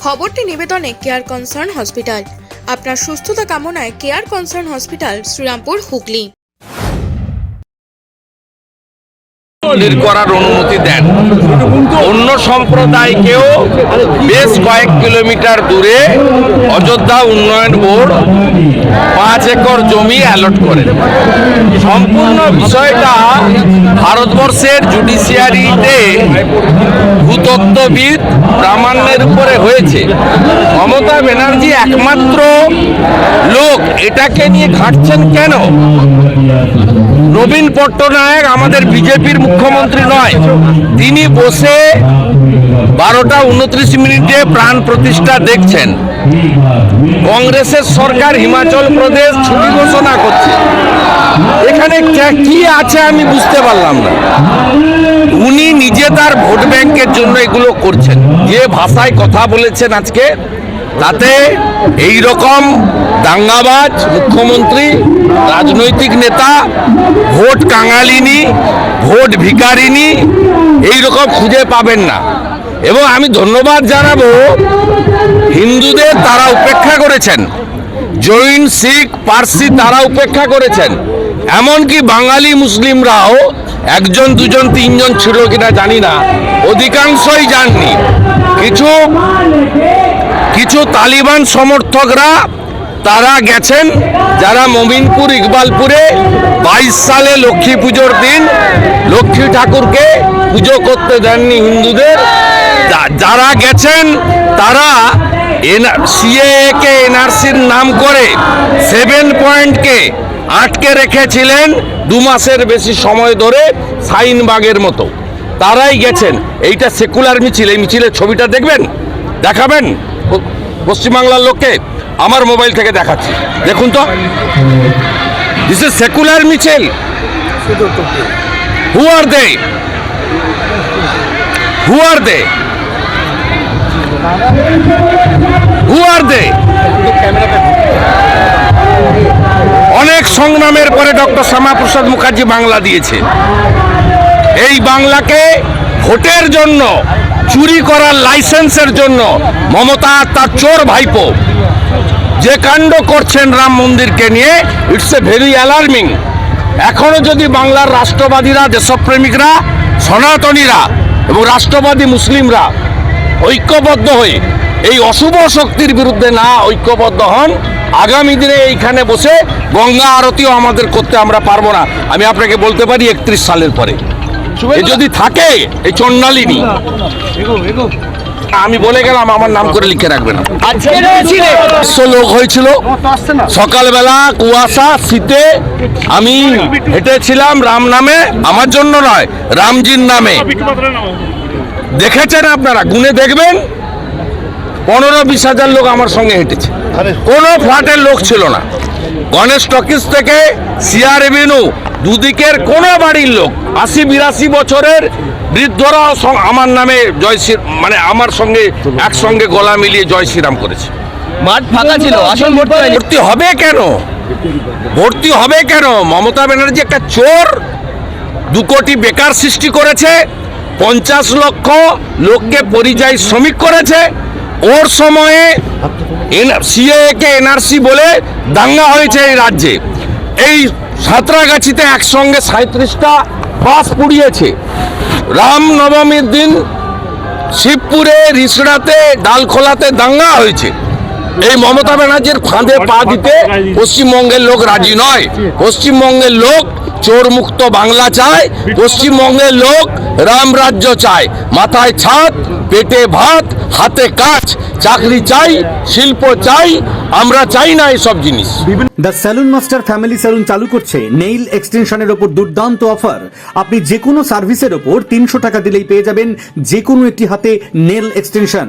খবরটি নিবেদনে care concern hospital আপনার সুস্থতা কামনায় care concern hospital Serampore, Hooghly. করার অনুমতি দেন। অন্য সম্প্রদায়কেও বেশ কয়েক কিলোমিটার দূরে অযোধ্যা উন্নয়ন বোর্ড পাঁচ একর জমি অ্যালট করে সম্পূর্ণ বিষয়টা ভারতবর্ষের জুডিশিয়ারিতে ভূতত্ত্ববিদ প্রামাণ্যের উপরে হয়েছে। মমতা ব্যানার্জি একমাত্র লোক। এটাকে নিয়ে ঘাটছেন কেন? নবীন পট্টনায়ক আমাদের বিজেপির মুখ্যমন্ত্রী নয়। তিনি বসে বারোটা উনত্রিশ মিনিটে প্রাণ প্রতিষ্ঠা দেখছেন। কংগ্রেসের সরকার হিমাচল প্রদেশ ছুটি ঘোষণা করছে। এখানে কে- আছে আমি বুঝতে পারলাম না। উনি নিজে তার ভোট ব্যাংকের জন্য এগুলো করছেন। যে ভাষায় কথা বলেছেন আজকে, তাতে এই রকম দাঙ্গাবাজ মুখ্যমন্ত্রী, রাজনৈতিক নেতা, ভোট কাঙালিনী, ভোট ভিকারিনী এই রকম খুঁজে পাবেন না। এবং আমি ধন্যবাদ জানাব হিন্দুদের তারা উপেক্ষা করেছেন। জৈন, শিখ, পার্সি তারা উপেক্ষা করেছেন। এমনকি বাঙালি মুসলিমরাও একজন, দুজন, তিনজন ছিল কিনা জানি না, অধিকাংশই যাননি কিছু কিছু তালিবান সমর্থকরা তারা গেছেন, যারা মমিনপুর, ইকবালপুরে বাইশ সালে লক্ষ্মী পুজোর দিন লক্ষ্মী ঠাকুরকে পুজো করতে দেননি হিন্দুদের। যারা গেছেন, তারা সিএ কে, এনআরসির নাম করে সেভেন পয়েন্টকে আটকে রেখেছিলেন দু মাসের বেশি সময় ধরে সাইনবাগের মতো। তারাই গেছেন। এইটা সেকুলার মিছিল। এই মিছিলের ছবিটা দেখবেন? দেখাবেন? পশ্চিমবাংলার লোককে আমার মোবাইল থেকে দেখাচ্ছি। দেখুন তো। দিস ইজ সেকুলার মিছিল। হু আর দে হু আর দে হু আর দে অনেক সংগ্রামের পরে ডক্টর শ্যামাপ্রসাদ মুখার্জি বাংলা দিয়েছে। এই বাংলাকে ভোটের জন্য, চুরি করার লাইসেন্সের জন্য মমতা তার চোর ভাইপো, যে কাণ্ড করছেন রাম মন্দিরকে নিয়ে ইটস এ ভেরি অ্যালার্মিং এখনও যদি বাংলার রাষ্ট্রবাদীরা, দেশপ্রেমিকরা, সনাতনীরা এবং রাষ্ট্রবাদী মুসলিমরা ঐক্যবদ্ধ হয়ে এই অশুভ শক্তির বিরুদ্ধে না ঐক্যবদ্ধ হন আগামী দিনে এইখানে বসে গঙ্গা আরতিও আমাদের করতে আমরা পারব না। আমি আপনাকে বলতে পারি একত্রিশ সালের পরে। যদি থাকে এই চন্ডালিনী আমি বলে গেলাম আমার নাম করে লিখে রাখবেন। পাঁচশো লোক হয়েছিল। সকালবেলা কুয়াশা শীতে আমি হেঁটেছিলাম রাম নামে আমার জন্য নয় রামজির নামে। দেখেছেন আপনারা? গুনে দেখবেন। পনেরো বিশ হাজার লোক আমার সঙ্গে হেঁটেছে। কোনো ফ্ল্যাটের লোক ছিল না। গণেশ টকিস থেকে সিআর এভিনিউ দুদিকের কোনো বাড়ির লোক আশি বিরাশি বছরের বৃদ্ধরাও আমার নামে জয় শ্রী মানে আমার সঙ্গে একসঙ্গে গলা মিলিয়ে জয় শ্রীরাম করেছে। মাঠ ফাঁকা ছিল আসল ভর্তি হবে কেন? ভর্তি হবে কেন? মমতা ব্যানার্জি একটা চোর দু কোটি বেকার সৃষ্টি করেছে পঞ্চাশ লক্ষ লোককে পরিযায়ী শ্রমিক করেছে ওর সময়ে সিএ কে এনআরসি বলে দাঙ্গা হয়েছে এই রাজ্যে। এই সাঁতরাগাছিতে একসঙ্গে সাঁত্রিশটা বাস পুড়িয়েছে। রাম নবমীর দিন শিবপুরে রিসড়াতে, ডালখোলাতে দাঙ্গা হয়েছে। এই মমতা ব্যানার্জির ফাঁদে পা দিতে পশ্চিমবঙ্গের লোক রাজি নয়। পশ্চিমবঙ্গের লোক চোর মুক্ত বাংলা চায়। পশ্চিমবঙ্গের লোক রাম রাজ্য চায়। মাথায় ছাদ, পেটে ভাত হাতে কাজ, চাকরি চাই, শিল্প চাই, আমরা চাই না এসব জিনিস। The salon master family salon চালু করছে নেইল এক্সটেনশনের ওপর দুর্দান্ত অফার আপনি যে কোনো সার্ভিসের ওপর তিনশো টাকা দিলেই পেয়ে যাবেন যে কোনো একটি হাতে নেল এক্সটেনশন